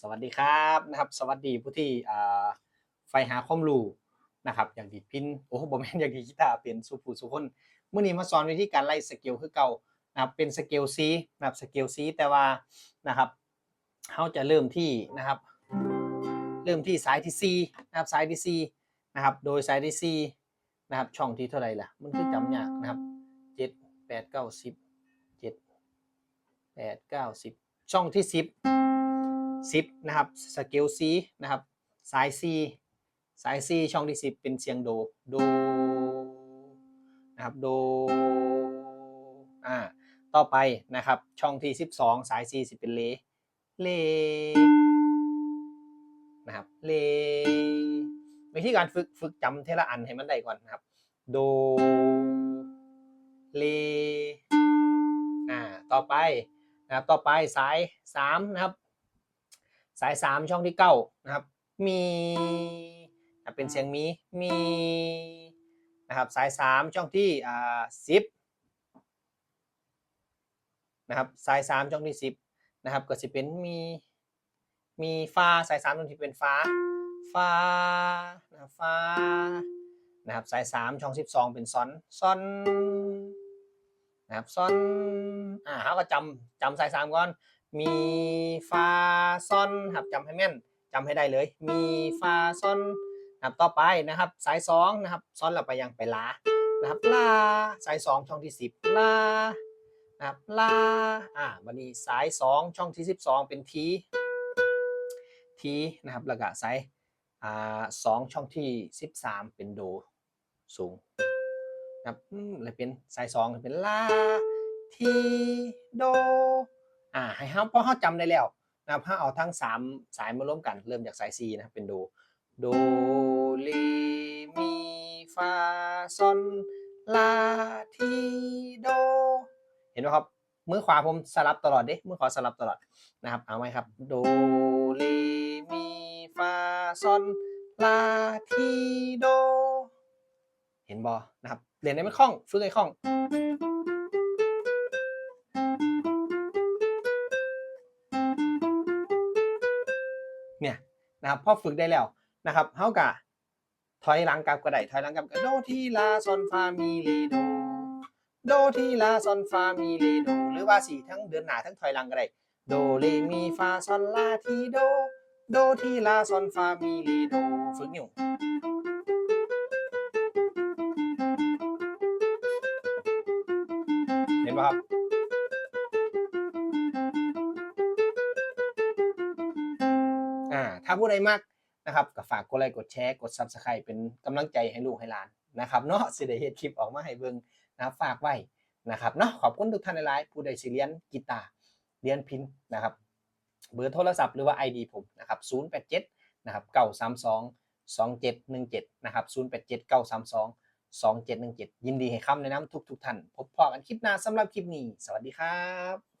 สวัสดีครับนะครับ สวัสดีผู้ที่ไฟหาความรู้นะครับอยากดีดพินโอ้บ่แมนอยากดีกีตาร์เป็นสุผูสุคนเมื้อนี้มาสอนวิธีการไล่สเกลคือเก่านะครับเป็นสเกล C นะครับสเกล C แต่ว่านะครับเฮาจะเริ่มที่นะครับ เริ่มที่สายที่ C นะครับสายที่ C นะครับ โดยสายที่ C นะครับ ช่องที่เท่าไหร่ล่ะ มันคือจำยากนะครับ 7 8 9 10 7 8 9 10 ช่องที่ 10 10นะครับสเกล C นะครับสาย C สาย C ช่องที่ 10 เป็นเสียงโดโดนะครับโดอ่าต่อไปนะครับช่องที่ 12 สาย C สิเป็นเลเลนะครับเลวิธีการฝึกฝึกจำเทละอันให้มันได้ก่อนนะครับโดเลอ่าต่อไปนะครับต่อไปสาย3นะครับ สาย 3 ช่องที่ 9 นะครับ มีเป็นเสียงมี มีนะครับสาย 3 ช่องที่อ่า10นะครับสาย 3 ช่องที่ 10นะครับก็จะเป็นมีมีฟ้าสาย 3 ช่องที่เป็นฟ้าฟ้านะครับฟ้านะครับสาย 3 ช่อง 12 เป็นซอนซอนนะครับซอนอ่าเขาก็จำจำสาย 3 ก่อน มีฟาซอนครับจำให้แม่นจำให้ได้เลย มีฟาซอนนะครับต่อไปนะครับ สายสองนะครับซอนเราไปยังไปลานะครับลาสายสองช่องที่สิบลานะครับลาอ่าวันนี้สายสองช่องที่สิบสองเป็นทีทีนะครับแล้วก็สายอ่าสองช่องที่สิบสามเป็นโดสูงนะครับอืมเลยเป็นสายสองเป็นลาทีโด อ่าให้เฮาพอเฮาจำได้แล้วนะครับถ้าเอาทั้ง 3 สายมาร่วมกันเริ่มจากสาย C นะครับเป็นโดโดเรมีฟาซอนลาทีโดเห็นไหมครับมือขวาผมสลับตลอดเด้มือขวาสลับตลอดนะครับเอาไว้ครับโดเรมีฟาซอนลาทีโดเห็นบอนะครับเรียนได้ไม่คล่อง ฝึกให้คล่อง เนี่ยนะครับพอฝึกได้แล้วนะครับเฮากะถอยหลังกลับก็ได้ถอยหลังกลับก็โดทีลาซอนฟามีเลโดโดทีลาซอนฟามีเลโดหรือว่าสี่ทั้งเดือนหน้าทั้งถอยหลังก็ได้โดเรมีฟาซอนลาทีโดโดทีลาซอนฟามีเลโดฝึกอยู่เห็นป่ะครับ ถ้าผู้ใดมากนะครับก็ฝากกดไลค์กดแชร์กด Subscribe เป็นกำลังใจให้ลูกให้หลานนะครับเนาะสิได้เฮ็ดคลิปออกมาให้เบิ่งนะฝากไว้นะครับเนาะขอบคุณทุกท่านหลายๆผู้ใดสิเรียนกีตาร์เรียนพินนะครับเบอร์โทรศัพท์หรือว่า ID ผมนะครับ087นะครับ932 2717นะครับ087 932 2717 ยินดีให้คำแนะนำทุกๆท่าน พบพอกันคลิปหน้าสำหรับคลิปนี้ สวัสดีครับ